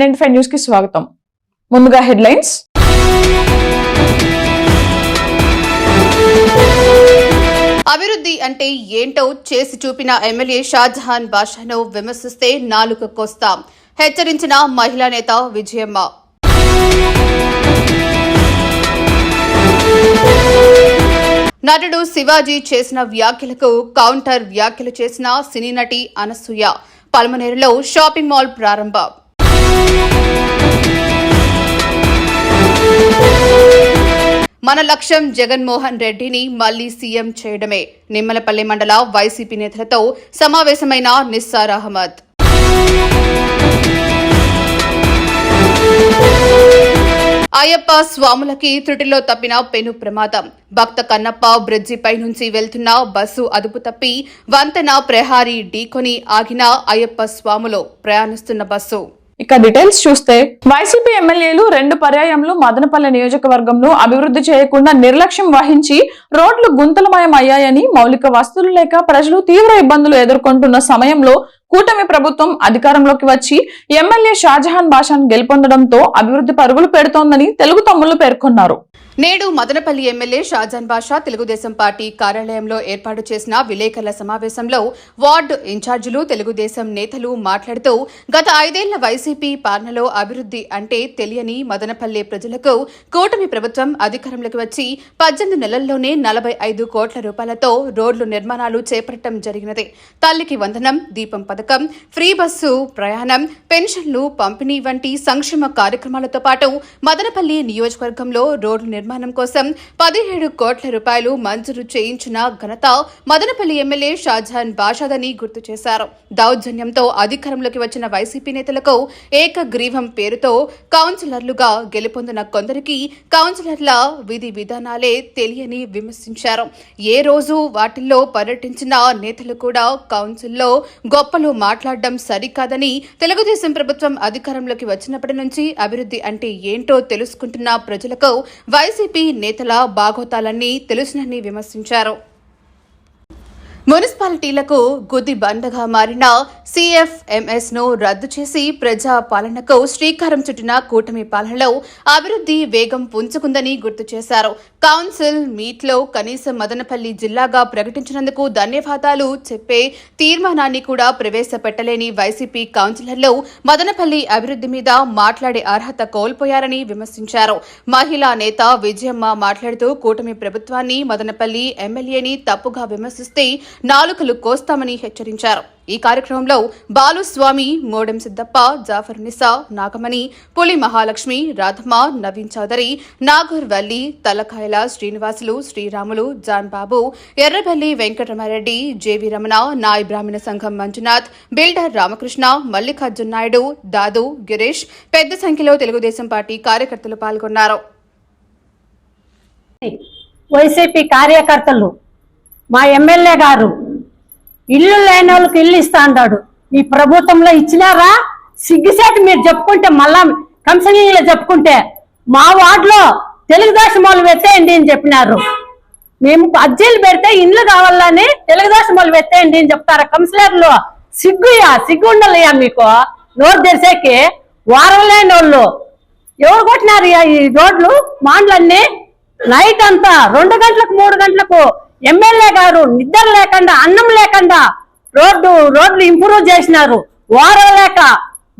Nine five న్యూస్కి స్వాగతం ముందుగా హెడ్లైన్స్ అభివృద్ధి అంటే ఏంటో చేసి చూపిన ఎమ్మెల్యే షాజహాన్ బాషాను విమర్శిస్తే నాలుక కోస్తాం హెచ్చరించిన మహిళా నేత విజయమ్మ నటుడు శివాజీ చేసిన వ్యాఖ్యలకు కౌంటర్ వ్యాఖ్యలు చేసిన సినీ నటి అనసూయ పల్మనేరులో షాపింగ్ మాల్ ప్రారంభం మన లక్ష్యం జగన్మోహన్ రెడ్డిని మళ్ళీ సీఎం చేయడమే. నిమ్మలపల్లి మండల వైసీపీ నేతలతో సమావేశమైన నిస్సార్ అహ్మద్. అయ్యప్ప స్వాములకి త్రుటిలో తప్పిన పెను ప్రమాదం. భక్త కన్నప్ప బ్రిడ్జిపై నుంచి వెళ్తున్న బస్సు అదుపు తప్పి వంతెన ప్రహారీ ఢీకొని ఆగిన అయ్యప్ప స్వాములో ప్రయాణిస్తున్న బస్సు. ఇక డీటెయిల్స్ చూస్తే వైసీపీ ఎమ్మెల్యేలు రెండు పర్యాయంలో మదనపల్లె నియోజకవర్గంలో అభివృద్ధి చేయకుండా నిర్లక్ష్యం వహించి రోడ్లు గుంతలమయం అయ్యాయని మౌలిక వస్తువులు లేక ప్రజలు తీవ్ర ఇబ్బందులు ఎదుర్కొంటున్న సమయంలో కూటమి ప్రభుత్వం అధికారంలోకి వచ్చి ఎమ్మెల్యే షాజహాన్ బాషాన్ గెలుపొందడంతో అభివృద్ధి పరుగులు పెడుతోందని తెలుగు తమ్ముళ్ళు పేర్కొన్నారు. నేడు మదనపల్లి ఎమ్మెల్యే షాజాన్ బాషా తెలుగుదేశం పార్టీ కార్యాలయంలో ఏర్పాటు చేసిన విలేకరుల సమావేశంలో వార్డు ఇన్ఛార్జీలు తెలుగుదేశం నేతలు మాట్లాడుతూ గత ఐదేళ్ళ వైసీపీ పాలనలో అభివృద్ధి అంటే తెలియని మదనపల్లి ప్రజలకు కూటమి ప్రభుత్వం అధికారంలోకి వచ్చి పద్దెనిమిది నెలల్లోనే నలభై ఐదు కోట్ల రూపాయలతో రోడ్లు నిర్మాణాలు చేపట్టడం జరిగినది. తల్లికి వందనం దీపం పథకం ఫ్రీ బస్సు ప్రయాణం పెన్షన్లు పంపిణీ వంటి సంక్షేమ కార్యక్రమాలతో పాటు మదనపల్లి నియోజకవర్గంలో రోడ్లు నిర్మాణం కోసం పదిహేడు కోట్ల రూపాయలు మంజూరు చేయించిన ఘనత మదనపల్లి ఎమ్మెల్యే షాజహాన్ బాషాదని గుర్తు చేశారు. దౌర్జన్యంతో అధికారంలోకి వచ్చిన వైసీపీ నేతలకు ఏకగ్రీవం పేరుతో కౌన్సిలర్లుగా గెలుపొందిన కొందరికి కౌన్సిలర్ల విధి విధానాలే తెలియని విమర్శించారు. ఏ రోజు వాటిల్లో పర్యటించిన నేతలు కూడా కౌన్సిల్లో గొప్పలు మాట్లాడడం సరికాదని తెలుగుదేశం ప్రభుత్వం అధికారంలోకి వచ్చినప్పటి నుంచి అభివృద్ధి అంటే ఏంటో తెలుసుకుంటున్న ప్రజలకు వైసీపీ నేతల బాగోతాలన్నీ తెలుసునని విమర్శించారు. మున్సిపాలిటీలకు గుది బండగా మారిన సిఎఫ్ఎంఎస్ను రద్దు చేసి ప్రజా పాలనకు శ్రీకారం చుట్టిన కూటమి పాలనలో అభివృద్ధి వేగం పుంజుకుందని గుర్తు చేశారు. కౌన్సిల్ మీట్లో కనీసం మదనపల్లి జిల్లాగా ప్రకటించినందుకు ధన్యవాదాలు చెప్పే తీర్మానాన్ని కూడా ప్రవేశపెట్టలేని వైసీపీ కౌన్సిలర్లు మదనపల్లి అభివృద్ధి మీద మాట్లాడే అర్హత కోల్పోయారని విమర్శించారు. మహిళా నేత విజయమ్మ మాట్లాడుతూ కూటమి ప్రభుత్వాన్ని మదనపల్లి ఎమ్మెల్యేని తప్పుగా విమర్శిస్తే నాలుకలు కోస్తామని హెచ్చరించారు. ఈ కార్యక్రమంలో బాలుస్వామి మోడెం సిద్దప్ప జాఫర్ నిసా నాగమణి పులి మహాలక్ష్మి రాధమ్మ నవీన్ చౌదరి నాగూర్ వల్లి తలకాయల శ్రీనివాసులు శ్రీరాములు జాన్ బాబు ఎర్రబెల్లి వెంకటరమారెడ్డి జేవి రమణ నాయ్ బ్రాహ్మణ సంఘం మంజునాథ్ బిల్డర్ రామకృష్ణ మల్లికార్జున్ నాయుడు దాదు గిరీష్ పెద్ద సంఖ్యలో తెలుగుదేశం పార్టీ కార్యకర్తలు పాల్గొన్నారు. వైసీపీ కార్యకర్తలు మా ఎమ్మెల్యే గారు ఇల్లు లేని వాళ్ళకి ఇల్లు ఇస్తా అన్నాడు ఈ ప్రభుత్వంలో ఇచ్చినారా? సిగ్గుసేటు మీరు చెప్పుకుంటే మళ్ళా కంసనీలో చెప్పుకుంటే మా వార్డులో తెలుగుదేశం వాళ్ళు పెట్టేయండి అని చెప్పినారు. మేము అర్జీలు పెడితే ఇండ్లు కావాలని తెలుగుదేశం వాళ్ళు పెట్టేయండి అని చెప్తారా? కౌన్సిలర్లు సిగ్గుయా సిగ్గు ఉండాలయ్యా మీకు? నోరు తెరిసేకి వారం లేని వాళ్ళు. ఎవరు కొట్టినారు ఈ రోడ్లు మాండ్లన్నీ? నైట్ అంతా రెండు గంటలకు మూడు గంటలకు ఎమ్మెల్యే గారు నిద్ర లేకుండా అన్నం లేకుండా రోడ్డు రోడ్లు ఇంప్రూవ్ చేసినారు. వారం లేక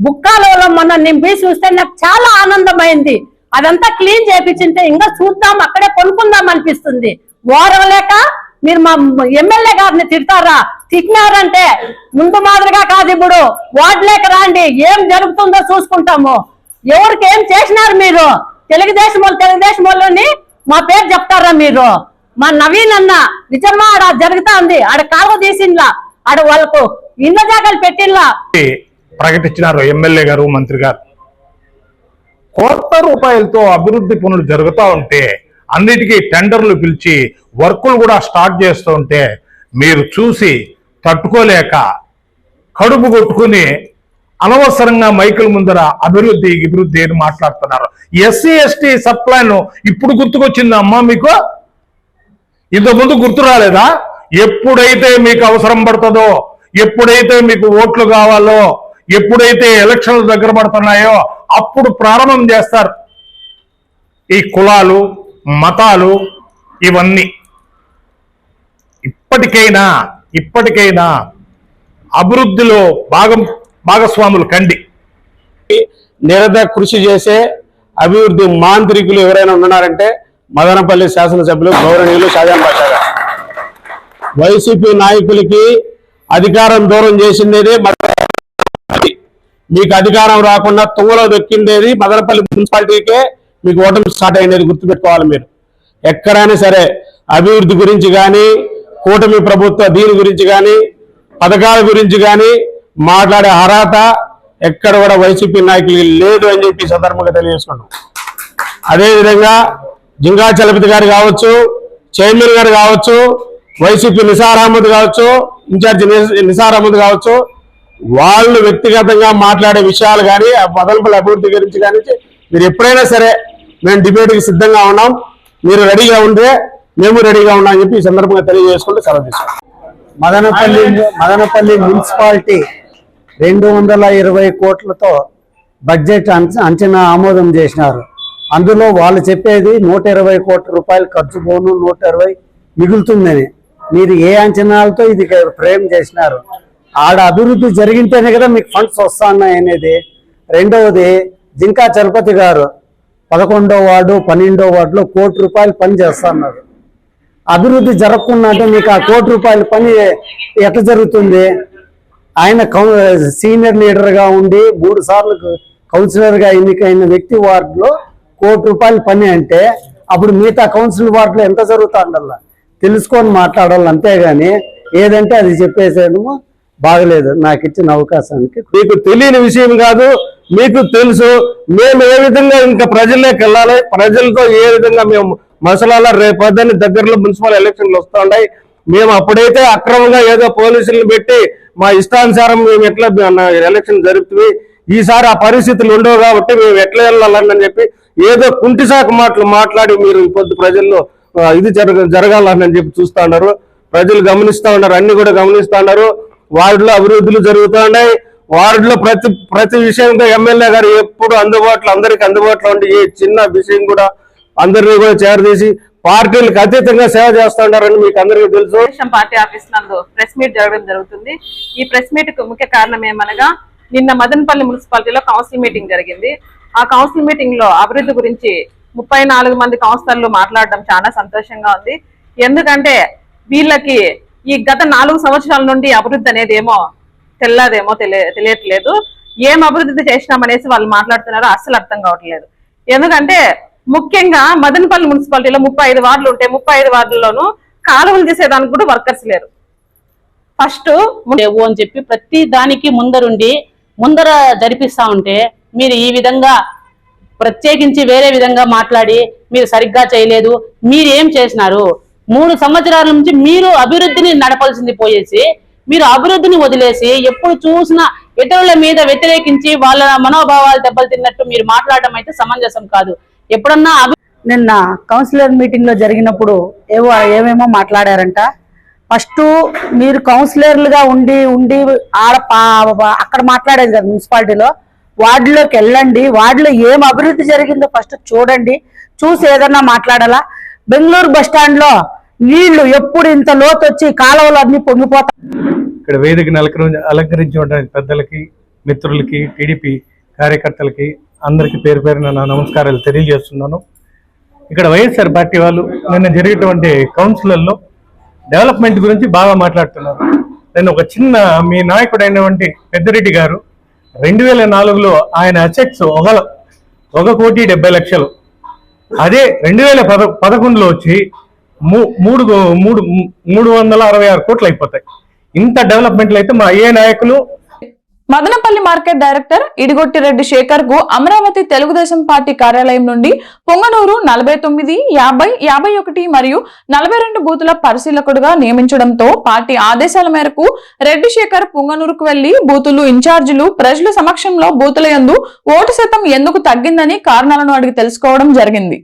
బుక్కాలలో మొన్న నింపి చూస్తే నాకు చాలా ఆనందమైంది. అదంతా క్లీన్ చేపించింటే ఇంకా చూద్దాం అక్కడే కొనుక్కుందాం అనిపిస్తుంది. వారం లేక మీరు మా ఎమ్మెల్యే గారిని తిడతారా? తిట్టినారంటే ముందు మాదిరిగా కాదు ఇప్పుడు. వార్డు లేక రాండి ఏం జరుగుతుందో చూసుకుంటాము. ఎవరికి ఏం చేసినారు మీరు? తెలుగుదేశం వాళ్ళు తెలుగుదేశం వాళ్ళని మా పేరు చెప్తారా మీరు? మా నవీన్ అన్న నిజమ్మా ఆడ జరుగుతా ఉంది. ఆడ కాలువ తీసిండ్లా. ఆడ వాళ్ళకు ఇన్న జాగాలు పెట్టిండ్లా ప్రకటించినారు ఎమ్మెల్యే గారు మంత్రి గారు. కోట్ల రూపాయలతో అభివృద్ధి పనులు జరుగుతూ ఉంటే అన్నిటికీ టెండర్లు పిలిచి వర్కులు కూడా స్టార్ట్ చేస్తూ ఉంటే మీరు చూసి తట్టుకోలేక కడుపు కొట్టుకుని అనవసరంగా మైకుల ముందర అభివృద్ధి అభివృద్ధి అని మాట్లాడుతున్నారు? ఎస్సీ ఎస్టీ సప్లైను ఇప్పుడు గుర్తుకొచ్చిందమ్మా మీకు? ఇంతకుముందు గుర్తు రాలేదా? ఎప్పుడైతే మీకు అవసరం పడుతుందో ఎప్పుడైతే మీకు ఓట్లు కావాలో ఎప్పుడైతే ఎలక్షన్లు దగ్గర పడుతున్నాయో అప్పుడు ప్రారంభం చేస్తారు. ఈ కులాలు మతాలు ఇవన్నీ. ఇప్పటికైనా ఇప్పటికైనా అభివృద్ధిలో భాగం భాగస్వాములు కండి. నిరద కృషి చేసే అభివృద్ధి మాంత్రికులు ఎవరైనా ఉన్నారంటే మదనపల్లి శాసనసభ్యులు గౌరవనీయులు షాజాన్ బాషా గారు. వైసీపీ నాయకులకి అధికారం దూరం చేసిండేది మీకు అధికారం రాకుండా తుంగలో దొక్కిండేది మదనపల్లి మున్సిపాలిటీకే మీకు ఓటమి స్టార్ట్ అయినది గుర్తుపెట్టుకోవాలి మీరు. ఎక్కడైనా సరే అభివృద్ధి గురించి కానీ కూటమి ప్రభుత్వ దీని గురించి కానీ పథకాల గురించి కానీ మాట్లాడే అర్హత ఎక్కడ కూడా వైసీపీ నాయకులు లేదు అని చెప్పి సందర్భంగా తెలియజేసుకున్నాం అదేవిధంగా జింగా చలపతి గారు కావచ్చు చైర్మన్ గారు కావచ్చు వైసీపీ నిసార్ అహ్మద్ కావచ్చు ఇన్ఛార్జి నిసార్ అహ్మద్ కావచ్చు వాళ్ళు వ్యక్తిగతంగా మాట్లాడే విషయాలు కానీ ఆ అభివృద్ధి గురించి కానీ మీరు ఎప్పుడైనా సరే మేము డిబేట్కి సిద్ధంగా ఉన్నాం. మీరు రెడీగా ఉంటే మేము రెడీగా ఉన్నాం అని చెప్పి ఈ సందర్భంగా తెలియజేసుకుంటూ సెలవు తీసుకుంటాం. మదనపల్లి మదనపల్లి మున్సిపాలిటీ రెండు వందల ఇరవై కోట్లతో బడ్జెట్ అంచ- అంచనా ఆమోదం చేసినారు. అందులో వాళ్ళు చెప్పేది నూట ఇరవై కోట్ల రూపాయలు ఖర్చు పోను నూట ఇరవై మిగులుతుందని. మీరు ఏ అంచనాలతో ఇది ఫ్రేమ్ చేసినారు? ఆడ అభివృద్ధి జరిగింటేనే కదా మీకు ఫండ్స్ వస్తున్నాయి అనేది. రెండవది జింకా చలపతి గారు పదకొండో వార్డు పన్నెండో వార్డులో కోటి రూపాయలు పని చేస్తున్నారు. అభివృద్ధి జరగకుండా అంటే మీకు ఆ కోటి రూపాయల పని ఎట్లా జరుగుతుంది? ఆయన సీనియర్ లీడర్గా ఉండి మూడు సార్లు కౌన్సిలర్గా ఎన్నికైన వ్యక్తి వార్డులో కోటి రూపాయల పని అంటే అప్పుడు మిగతా కౌన్సిల్ వార్డులో ఎంత జరుగుతుండల్లా తెలుసుకొని మాట్లాడాలి అంతేగాని ఏదంటే అది చెప్పేసేయడము బాగలేదు. నాకు ఇచ్చిన అవకాశానికి మీకు తెలియని విషయం కాదు మీకు తెలుసు మేము ఏ విధంగా ఇంకా ప్రజల్లోకి వెళ్ళాలి ప్రజలతో ఏ విధంగా మేము మసలాల రేపొద్దని దగ్గరలో మున్సిపల్ ఎలక్షన్లు వస్తూ మేము అప్పుడైతే అక్రమంగా ఏదో పోలీసులను పెట్టి మా ఇష్టానుసారం మేము ఎట్లా ఎలక్షన్ జరుపుతుంది ఈసారి ఆ పరిస్థితులు ఉండవు కాబట్టి మేము ఎట్లా వెళ్ళాలని చెప్పి ఏదో కుంటిసాకు మాటలు మాట్లాడి మీరు పొద్దు ప్రజల్లో ఇది జరగ జరగాలని చెప్పి చూస్తా ఉన్నారు. ప్రజలు గమనిస్తూ ఉన్నారు అన్ని కూడా గమనిస్తూ ఉన్నారు. వార్డులో అభివృద్ధులు జరుగుతూ ఉన్నాయి. వార్డులో ప్రతి ప్రతి విషయంలో ఎమ్మెల్యే గారు ఎప్పుడు అందుబాటులో అందరికి అందుబాటులో ఉండి ఏ చిన్న విషయం కూడా అందరినీ కూడా చేరదీసి పార్టీలకు అతీతంగా సేవ చేస్తా ఉన్నారని మీకు అందరికీ తెలుసు. పార్టీ ఆఫీస్ నందు ప్రెస్ మీట్ జరగడం జరుగుతుంది. ఈ ప్రెస్ మీట్కు ముఖ్య కారణం ఏమనగా నిన్న మదనపల్లి మున్సిపాలిటీలో కౌన్సిల్ మీటింగ్ జరిగింది. ఆ కౌన్సిల్ మీటింగ్లో అభివృద్ధి గురించి ముప్పై నాలుగు మంది కౌన్సిలర్లు మాట్లాడడం చాలా సంతోషంగా ఉంది. ఎందుకంటే వీళ్ళకి ఈ గత నాలుగు సంవత్సరాల నుండి అభివృద్ధి అనేది ఏమో తెల్లదేమో తెలియ తెలియట్లేదు. ఏం అభివృద్ధి చేసినామనేసి వాళ్ళు మాట్లాడుతున్నారో అస్సలు అర్థం కావట్లేదు. ఎందుకంటే ముఖ్యంగా మదనపల్లి మున్సిపాలిటీలో ముప్పై ఐదు వార్డులు ఉంటే ముప్పై ఐదు వార్డుల్లోనూ కాలువలు తీసేదానికి కూడా వర్కర్స్ లేరు. ఫస్ట్ లేవు అని చెప్పి ప్రతి దానికి ముందరుండి ముందర జరిపిస్తా ఉంటే మీరు ఈ విధంగా ప్రత్యేకించి వేరే విధంగా మాట్లాడి మీరు సరిగ్గా చేయలేదు మీరు ఏం చేసినారు? మూడు సంవత్సరాల నుంచి మీరు అభివృద్ధిని నడపాల్సింది పోయేసి మీరు అభివృద్ధిని వదిలేసి ఎప్పుడు చూసినా ఇతరుల మీద వ్యతిరేకించి వాళ్ళ మనోభావాలు దెబ్బలు మీరు మాట్లాడటం అయితే సమంజసం కాదు. ఎప్పుడన్నా నిన్న కౌన్సిలర్ మీటింగ్లో జరిగినప్పుడు ఏవో ఏమేమో మాట్లాడారంట. ఫస్ట్ మీరు కౌన్సిలర్లుగా ఉండి ఉండి ఆడ అక్కడ మాట్లాడేది కదా మున్సిపాలిటీలో. వార్డులోకి వెళ్ళండి. వార్డులో ఏం అభివృద్ధి జరిగిందో ఫస్ట్ చూడండి. చూసి ఏదన్నా మాట్లాడాలా? బెంగళూరు బస్ స్టాండ్లో నీళ్ళు ఎప్పుడు ఇంత లోతు వచ్చి కాలువలు అన్ని పొంగిపోతాయి ఇక్కడ వేదికను అలంకరించడానికి పెద్దలకి మిత్రులకి టీడీపీ కార్యకర్తలకి అందరికి పేరు పేరున నా నమస్కారాలు తెలియజేస్తున్నాను. ఇక్కడ వైఎస్ఆర్ పార్టీ వాళ్ళు నిన్న జరిగేటువంటి కౌన్సిలర్లో డెవలప్మెంట్ గురించి బాగా మాట్లాడుతున్నారు. నేను ఒక చిన్న మీ నాయకుడైనటువంటి పెద్దిరెడ్డి గారు రెండు వేల నాలుగులో ఆయన అసెట్స్ ఒక ఒక కోటి డెబ్బై లక్షలు. అదే రెండు వేల పద పదకొండులో వచ్చి మూ- మూడు మూడు మూడు వందల అరవై ఆరు కోట్లు అయిపోతాయి. ఇంత డెవలప్మెంట్లు అయితే మా ఏ నాయకులు మదనపల్లి మార్కెట్ డైరెక్టర్ ఇడిగొట్టిరెడ్డి శేఖర్కు అమరావతి తెలుగుదేశం పార్టీ కార్యాలయం నుండి పొంగనూరు నలభై తొమ్మిది యాభై యాభై ఒకటి మరియు నలభై రెండు బూతుల పరిశీలకుడుగా నియమించడంతో పార్టీ ఆదేశాల మేరకు రెడ్డి శేఖర్ పొంగనూరుకు వెళ్ళి బూతులు ఇన్ఛార్జీలు ప్రజల సమక్షంలో బూతుల యందు ఓటు శాతం ఎందుకు తగ్గిందని కారణాలను అడిగి తెలుసుకోవడం జరిగింది.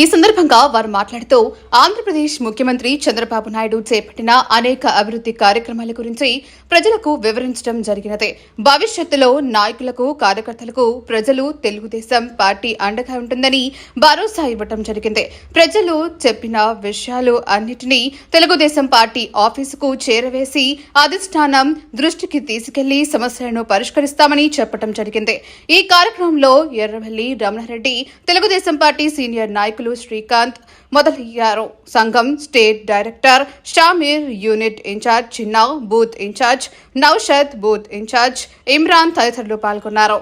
ఈ సందర్భంగా వారు మాట్లాడుతూ ఆంధ్రప్రదేశ్ ముఖ్యమంత్రి చంద్రబాబు నాయుడు చేపట్టిన అనేక అభివృద్ధి కార్యక్రమాల గురించి ప్రజలకు వివరించడం జరిగినదే. భవిష్యత్తులో నాయకులకు కార్యకర్తలకు ప్రజలు తెలుగుదేశం పార్టీ అండగా ఉంటుందని భరోసా ఇవ్వటం జరిగింది. ప్రజలు చెప్పిన విషయాలు అన్నిటినీ తెలుగుదేశం పార్టీ ఆఫీసుకు చేరవేసి అధిష్టానం దృష్టికి తీసుకెళ్ళి సమస్యలను పరిష్కరిస్తామని చెప్పటం జరిగింది. ఈ కార్యక్రమంలో ఎర్రవల్లి రమణారెడ్డి తెలుగుదేశం పార్టీ సీనియర్ నాయకులు శ్రీకాంత్ మొదలయ్యారు. సంఘం state director Shamir unit in charge Chinna booth in charge Naushad booth in charge Imran తదితరులు పాల్గొన్నారు.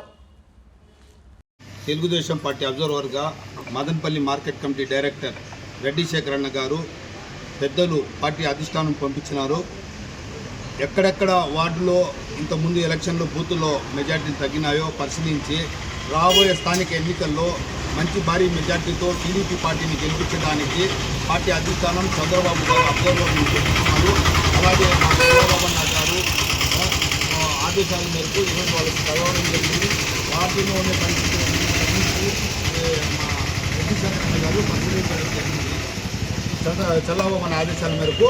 Telugu Desam party అబ్జర్వర్గా Madanapalle market committee director Reddy శేఖరన్న గారు పెద్దలు పార్టీ అధిష్టానం పంపించినారు. ఎక్కడెక్కడ వార్డులో ఇంతకుముందు ఎలక్షన్లో బూతుల్లో మెజార్టీ తగ్గినాయో పరిశీలించి రాబోయే స్థానిక ఎన్నికల్లో మంచి భారీ మెజార్టీతో టీడీపీ పార్టీని గెలిపించడానికి పార్టీ అధిష్టానం చంద్రబాబు గారు అబ్జర్వర్ని పంపించినారు అలాగే మా చంద్రబాబు గారు ఆదేశాల మేరకు ఈరోజు వాళ్ళకి కలవడం జరిగింది. పార్టీలో ఉండే పరిస్థితులను మా రెడ్డి గారు పరిశీలించడం జరిగింది. ఆదేశాల మేరకు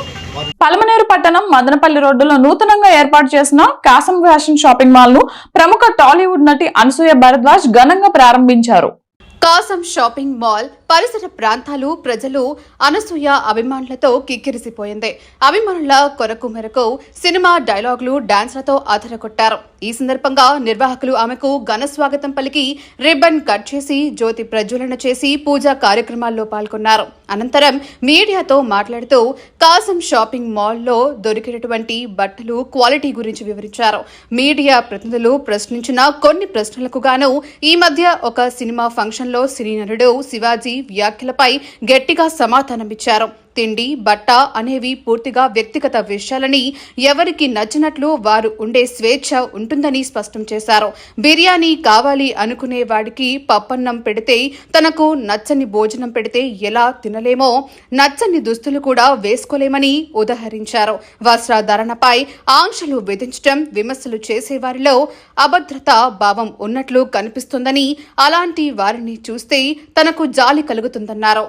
పలమనేరు పట్టణం మదనపల్లి రోడ్డులో నూతనంగా ఏర్పాటు చేసిన కాసం ఫ్యాషన్ షాపింగ్ మాల్ను ప్రముఖ టాలీవుడ్ నటి అనసూయ భరద్వాజ్ ఘనంగా ప్రారంభించారు. కాసం షాపింగ్ మాల్ పరిసర ప్రాంతాలు ప్రజలు అనసూయ అభిమానులతో కిక్కిరిసిపోయింది. అభిమానుల కొరకు మేరకు సినిమా డైలాగులు డాన్స్లతో అదరగొట్టారు. ఈ సందర్భంగా నిర్వాహకులు ఆమెకు ఘన స్వాగతం పలికి రిబ్బన్ కట్ చేసి జ్యోతి ప్రజ్వలన చేసి పూజా కార్యక్రమాల్లో పాల్గొన్నారు. అనంతరం మీడియాతో మాట్లాడుతూ కాసం షాపింగ్ మాల్లో దొరికినటువంటి బట్టలు క్వాలిటీ గురించి వివరించారు. మీడియా ప్రతినిధులు ప్రశ్నించిన కొన్ని ప్రశ్నలకు గాను ఈ మధ్య ఒక సినిమా ఫంక్షన్లో సినీ నటుడు శివాజీ వ్యాఖ్యలపై గట్టిగా సమాధానమిచ్చారు. తిండి బట్ట అనేవి పూర్తిగా వ్యక్తిగత విషయాలని ఎవరికి నచ్చినట్లు వారు ఉండే స్వేచ్ఛ ఉంటుందని స్పష్టం చేశారు. బిర్యానీ కావాలి అనుకునే వాడికి పప్పన్నం పెడితే తనకు నచ్చని భోజనం పెడితే ఎలా తినలేమో నచ్చని దుస్తులు కూడా వేసుకోలేమని ఉదహరించారు. వస్త్రధారణపై ఆంక్షలు విధించడం విమర్శలు చేసేవారిలో అభద్రత భావం ఉన్నట్లు కనిపిస్తుందని అలాంటి వారిని చూస్తే తనకు జాలి కలుగుతుందన్నారు.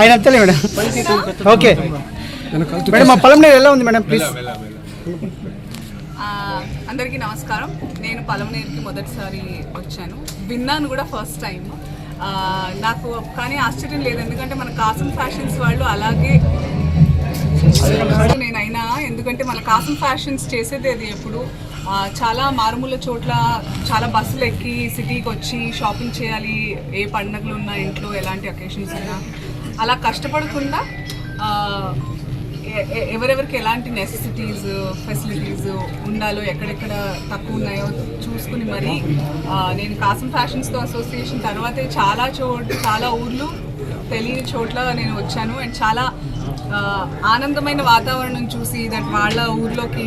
ఆయన అంతలే మేడం. ఓకే. మేడం మా పొలం ఎలా ఉంది మేడం ప్లీజ్ అందరికీ నమస్కారం. నేను పలమనేరుకి మొదటిసారి వచ్చాను. విన్నాను కూడా ఫస్ట్ టైం నాకు కానీ ఆశ్చర్యం లేదు ఎందుకంటే మన కాసం ఫ్యాషన్స్ వాళ్ళు అలాగే నేనైనా ఎందుకంటే మన కాసం ఫ్యాషన్స్ చేసేది అది ఎప్పుడు చాలా మారుమూల చోట్ల చాలా బస్సులు ఎక్కి సిటీకి వచ్చి షాపింగ్ చేయాలి. ఏ పండుగలు ఉన్నా ఇంట్లో ఎలాంటి అకేషన్స్ ఉన్నా. అలా కష్టపడకుండా ఎవరెవరికి ఎలాంటి నెసెసిటీస్ ఫెసిలిటీస్ ఉండాలో ఎక్కడెక్కడ తక్కువ ఉన్నాయో చూసుకుని మరి నేను కాసం ఫ్యాషన్స్తో అసోసియేషన్ తర్వాతే చాలా చోట్ చాలా ఊర్లు తెలియని చోట్ల నేను వచ్చాను. అండ్ చాలా ఆనందమైన వాతావరణం చూసి దట్ వాళ్ళ ఊర్లోకి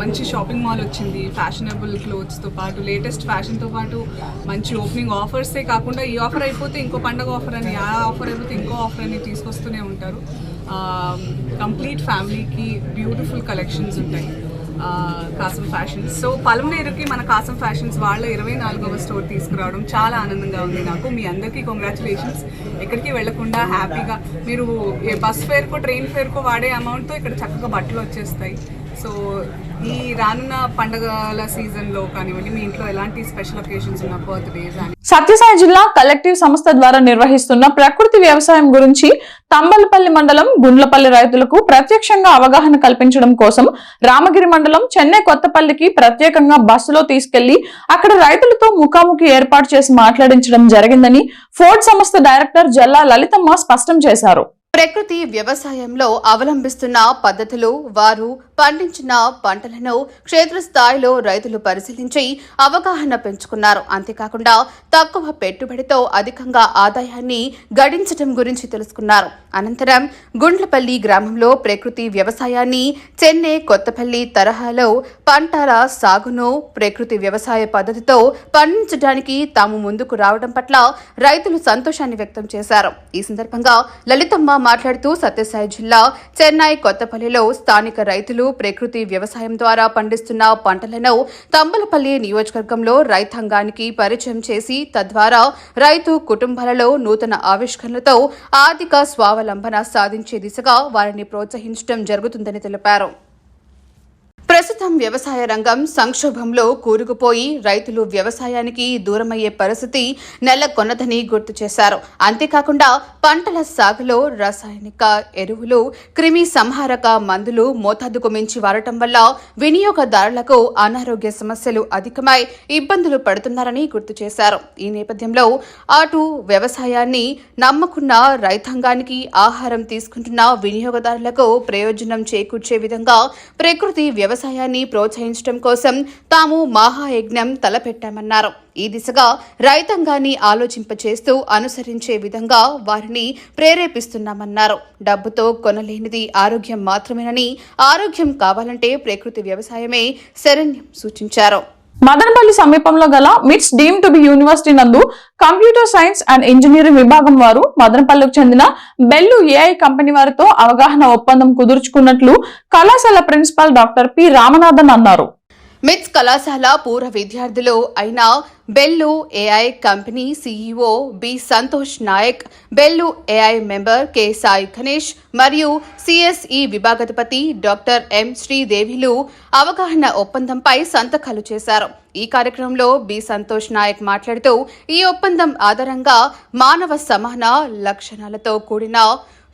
మంచి షాపింగ్ మాల్ వచ్చింది. ఫ్యాషనబుల్ క్లోత్స్తో పాటు లేటెస్ట్ ఫ్యాషన్తో పాటు మంచి ఓపెనింగ్ ఆఫర్సే కాకుండా ఈ ఆఫర్ అయిపోతే ఇంకో పండగ ఆఫర్ అని ఆ ఆఫర్ అయిపోతే ఇంకో ఆఫర్ అని తీసుకొస్తూనే ఉంటారు. కంప్లీట్ ఫ్యామిలీకి బ్యూటిఫుల్ కలెక్షన్స్ ఉంటాయి. కాసం ఫ్యాషన్స్ సో పలమనేరుకి మన కాసం ఫ్యాషన్స్ వాళ్ళ ఇరవై నాలుగవ స్టోర్ తీసుకురావడం చాలా ఆనందంగా ఉంది నాకు. మీ అందరికీ కంగ్రాచులేషన్స్ ఎక్కడికి వెళ్ళకుండా హ్యాపీగా మీరు బస్ ఫేర్కో ట్రైన్ ఫేర్కో వాడే అమౌంట్తో ఇక్కడ చక్కగా బట్టలు వచ్చేస్తాయి. సో ఈ రానున్న పండగల సీజన్లో కానివ్వండి మీ ఇంట్లో ఎలాంటి స్పెషల్ ఒకేషన్స్ ఉన్న బర్త్డేస్ అని? సత్యసాయి జిల్లా కలెక్టివ్ సంస్థ ద్వారా నిర్వహిస్తున్న ప్రకృతి వ్యవసాయం గురించి తంబలపల్లి మండలం గుండ్లపల్లి రైతులకు ప్రత్యక్షంగా అవగాహన కల్పించడం కోసం రామగిరి మండలం చెన్నై కొత్తపల్లికి ప్రత్యేకంగా బస్సులో తీసుకెళ్ళి అక్కడ రైతులతో ముఖాముఖి ఏర్పాటు చేసి మాట్లాడించడం జరిగిందని ఫోర్డ్ సంస్థ డైరెక్టర్ జల్లా లలితమ్మ స్పష్టం చేశారు. ప్రకృతి వ్యవసాయంలో అవలంబిస్తున్న పద్ధతులు వారు పండించిన పంటలను క్షేత్రస్థాయిలో రైతులు పరిశీలించి అవగాహన పెంచుకున్నారు. అంతేకాకుండా తక్కువ పెట్టుబడితో అధికంగా ఆదాయాన్ని గడించడం గురించి తెలుసుకున్నారు. అనంతరం గుండ్లపల్లి గ్రామంలో ప్రకృతి వ్యవసాయాన్ని చెన్నై కొత్తపల్లి తరహాలో పంటల సాగును ప్రకృతి వ్యవసాయ పద్ధతితో పండించడానికి తాము ముందుకు రావడం పట్ల రైతులు సంతోషాన్ని వ్యక్తం చేశారు. ఈ సందర్భంగా లలితమ్మ మాట్లాడుతూ సత్యసాయి జిల్లా చెన్నై కొత్తపల్లిలో స్థానిక రైతులు ప్రకృతి వ్యవసాయం ద్వారా పండిస్తున్న పంటలను తంబలపల్లి నియోజకవర్గంలో రైతాంగానికి పరిచయం చేసి తద్వారా రైతు కుటుంబాలలో నూతన ఆవిష్కరణలతో ఆర్థిక స్వావలంబన సాధించే దిశగా వారిని ప్రోత్సహించడం జరుగుతుందని తెలిపారు. ప్రస్తుతం వ్యవసాయ రంగం సంక్షోభంలో కూరుకుపోయి రైతులు వ్యవసాయానికి దూరమయ్యే పరిస్థితి నెలకొన్నదని గుర్తు చేశారు. అంతేకాకుండా పంటల సాగులో రసాయనిక ఎరువులు క్రిమి సంహారక మందులు మోతాదుకు మించి వాడటం వల్ల వినియోగదారులకు అనారోగ్య సమస్యలు అధికమై ఇబ్బందులు పడుతున్నారని గుర్తు చేశారు. ఈ నేపథ్యంలో అటు వ్యవసాయాన్ని నమ్మకున్న రైతాంగానికి ఆహారం తీసుకుంటున్న వినియోగదారులకు ప్రయోజనం చేకూర్చే విధంగా ప్రకృతి వ్యవసాయాన్ని ప్రోత్సహించడం కోసం తాము మహాయజ్ఞం తలపెట్టామన్నారు. ఈ దిశగా రైతాంగాన్ని ఆలోచింపచేస్తూ అనుసరించే విధంగా వారిని ప్రేరేపిస్తున్నామన్నారు. డబ్బుతో కొనలేనిది ఆరోగ్యం మాత్రమేనని ఆరోగ్యం కావాలంటే ప్రకృతి వ్యవసాయమే శరణ్యం సూచించారు. మదనపల్లి సమీపంలో గల MITS deem to be university నందు కంప్యూటర్ సైన్స్ అండ్ ఇంజనీరింగ్ విభాగం వారు మదనపల్లికి చెందిన బెల్లు ఏఐ కంపెనీ వారితో అవగాహన ఒప్పందం కుదుర్చుకున్నట్లు కళాశాల ప్రిన్సిపాల్ డాక్టర్ పి రామనాథన్ అన్నారు. మిట్స్ కళాశాల పూర్వ విద్యార్థులు అయిన Bellu AI company CEO B Santosh Nayak Bellu AI member K Sai Ganesh మరియు సిఎస్ఈ విభాగాధిపతి డాక్టర్ ఎం శ్రీదేవిలు అవగాహన ఒప్పందంపై సంతకాలు చేశారు. ఈ కార్యక్రమంలో బి సంతోష్ నాయక్ మాట్లాడుతూ ఈ ఒప్పందం ఆధారంగా మానవ సమాన లక్షణాలతో కూడిన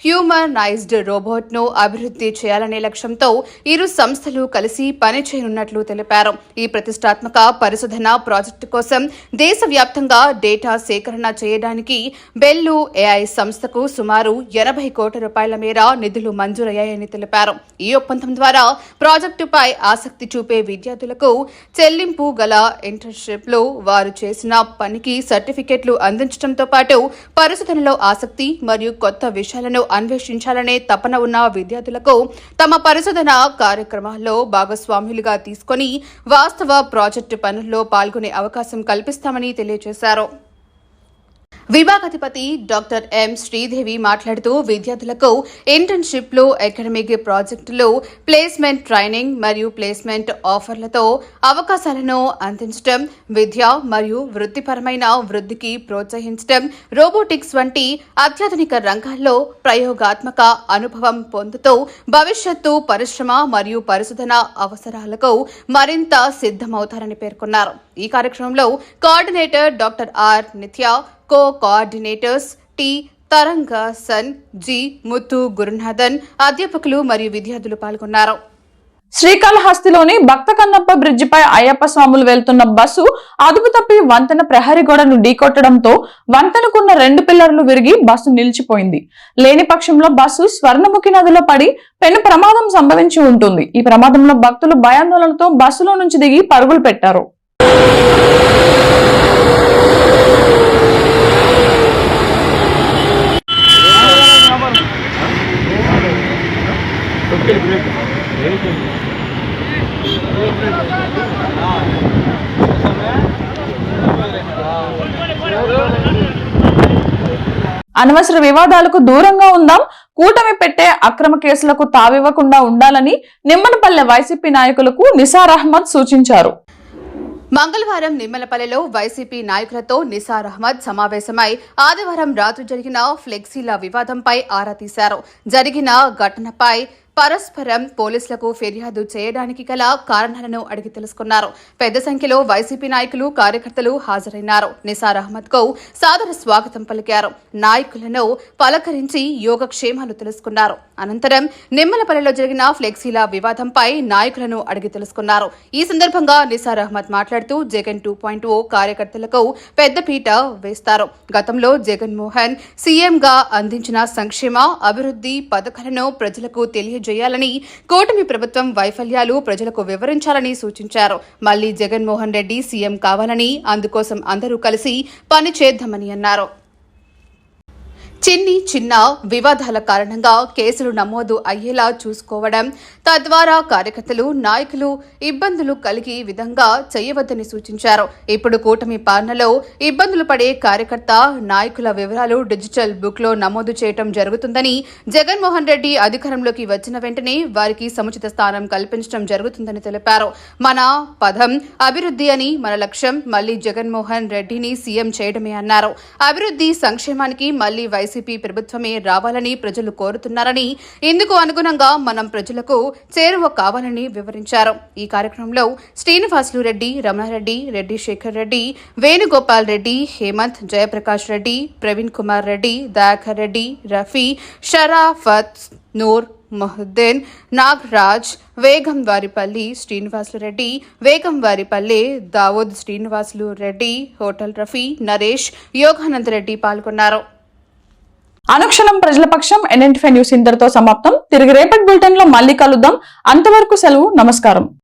హ్యూమనైజ్డ్ రోబోట్ను అభివృద్ధి చేయాలనే లక్ష్యంతో ఇరు సంస్థలు కలిసి పనిచేయనున్నట్లు తెలిపారు. ఈ ప్రతిష్టాత్మక పరిశోధన ప్రాజెక్టు కోసం దేశవ్యాప్తంగా డేటా సేకరణ చేయడానికి బెల్లు ఏఐ సంస్థకు సుమారు ఎనభై కోట్ల రూపాయల మేర నిధులు మంజూరయ్యాయని తెలిపారు. ఈ ఒప్పందం ద్వారా ప్రాజెక్టుపై ఆసక్తి చూపే విద్యార్థులకు చెల్లింపు గల ఇంటర్న్షిప్లు వారు చేసిన పనికి సర్టిఫికెట్లు అందించడంతో పాటు పరిశోధనలో ఆసక్తి మరియు కొత్త విషయాలను అన్వేషించాలనే తపన ఉన్న విద్యార్థులకు తమ పరిశోధన కార్యక్రమాల్లో భాగస్వాములుగా తీసుకొని వాస్తవ ప్రాజెక్టు పనుల్లో పాల్గొనే అవకాశం కల్పిస్తామని తెలియజేశారు. విభాగాధిపతి డాక్టర్ ఎం శ్రీదేవి మాట్లాడుతూ విద్యార్థులకు ఇంటర్న్షిప్లు అకాడమిక్ ప్రాజెక్టులు ప్లేస్మెంట్ ట్రైనింగ్ మరియు ప్లేస్మెంట్ ఆఫర్లతో అవకాశాలను అందించడం విద్య మరియు వృత్తిపరమైన వృద్ధికి ప్రోత్సహించడం రోబోటిక్స్ వంటి అత్యాధునిక రంగాల్లో ప్రయోగాత్మక అనుభవం పొందుతూ భవిష్యత్తు పరిశ్రమ మరియు పరిశోధన అవసరాలకు మరింత సిద్ధమవుతారని పేర్కొన్నారు. ఈ కార్యక్రమంలో coordinator doctor R Nitya co coordinators T. Taranga sun G. Muthu Gurunathan అధ్యాపకులు మరియు విద్యార్థులు పాల్గొన్నారు. శ్రీకాళహస్తిలోని భక్త కన్నప్ప బ్రిడ్జిపై అయ్యప్ప స్వాములు వెళ్తున్న బస్సు అదుపు తప్పి వంతెన ప్రహరీ గోడను ఢీకొట్టడంతో వంతెనకున్న రెండు పిల్లర్లు విరిగి బస్సు నిలిచిపోయింది. లేని పక్షంలో బస్సు స్వర్ణముఖి నదిలో పడి పెను ప్రమాదం సంభవించి ఉంటుంది. ఈ ప్రమాదంలో భక్తులు భయాందోళనతో బస్సులో నుంచి దిగి పరుగులు పెట్టారు. అనవసర వివాదాలకు దూరంగా ఉందాం. కూటమి పెట్టే అక్రమ కేసులకు తావివ్వకుండా ఉండాలని నిమ్మనపల్లె వైసీపీ నాయకులకు నిసార్ అహ్మద్ సూచించారు. మంగళవారం నిమ్మలపల్లెలో వైసీపీ నాయకులతో నిసార్ అహ్మద్ సమావేశమై ఆదివారం రాత్రి జరిగిన ఫ్లెక్సీల వివాదంపై ఆరా తీశారు. జరిగిన ఘటనపై పరస్పరం పోలీసులకు ఫిర్యాదు చేయడానికి గల కారణాలను అడిగి తెలుసుకున్నారు. పెద్ద సంఖ్యలో వైసీపీ నాయకులు కార్యకర్తలు హాజరైనారు. నిసార్ అహ్మద్కు సాదర స్వాగతం పలికారు. నాయకులను పలకరించి యోగక్షేమాలు తెలుసుకున్నారు. అనంతరం నిమ్మలపల్లిలో జరిగిన ఫ్లెక్సీల వివాదంపై నాయకులను అడిగి తెలుసుకున్నారు. ఈ సందర్భంగా నిసార్ అహ్మద్ మాట్లాడుతూ జగన్ టూ పాయింట్ ఓ కార్యకర్తలకు పెద్దపీట వేస్తారు. గతంలో జగన్మోహన్ సీఎంగా అందించిన సంక్షేమ అభివృద్ధి పథకాలను ప్రజలకు చేయాలని కూటమి ప్రభుత్వం వైఫల్యాలు ప్రజలకు వివరించాలని సూచించారు. మళ్ళీ జగన్మోహన్ రెడ్డి సీఎం కావాలని అందుకోసం అందరూ కలిసి పని చేద్దామని అన్నారు. చిన్ని చిన్న వివాదాల కారణంగా కేసులు నమోదు అయ్యేలా చూసుకోవడం తద్వారా కార్యకర్తలు నాయకులు ఇబ్బందులు కలిగి విధంగా చేయవద్దని సూచించారు. ఇప్పుడు కూటమి పాలనలో ఇబ్బందులు పడే కార్యకర్త నాయకుల వివరాలు డిజిటల్ బుక్లో నమోదు చేయటం జరుగుతుందని జగన్మోహన్ రెడ్డి అధికారంలోకి వచ్చిన వెంటనే వారికి సముచిత స్థానం కల్పించడం జరుగుతుందని తెలిపారు. మన పదం అభివృద్ధి అని మన లక్ష్యం మళ్ళీ జగన్మోహన్ రెడ్డిని సీఎం చేయడమే అన్నారు. అభివృద్ధి సంక్షేమానికి మళ్ళీ వైసీపీ ప్రభుత్వమే రావాలని ప్రజలు కోరుతున్నారని ఇందుకు అనుగుణంగా మనం ప్రజలకు చేరువ కావాలని వివరించారు. ఈ కార్యక్రమంలో శ్రీనివాసులు రెడ్డి రమణారెడ్డి రెడ్డి శేఖర్ రెడ్డి వేణుగోపాల్ రెడ్డి హేమంత్ జయప్రకాష్ రెడ్డి ప్రవీణ్ కుమార్ రెడ్డి దయాకర్ రెడ్డి రఫీ షరాఫత్ నూర్ మొహద్దీన్ నాగరాజ్ వేగం వారిపల్లి శ్రీనివాసులు రెడ్డి వేగం వారిపల్లె దావూద్ శ్రీనివాసులు రెడ్డి హోటల్ రఫీ నరేష్ యోగానంద్ రెడ్డి పాల్గొన్నారు. అనుక్షణం ప్రజల పక్షం ఎన్ఎన్టీ న్యూస్ ఇంతటితో సమాప్తం. తిరిగి రేపటి బులెటిన్లో మళ్ళీ కలుద్దాం. అంతవరకు సెలవు నమస్కారం.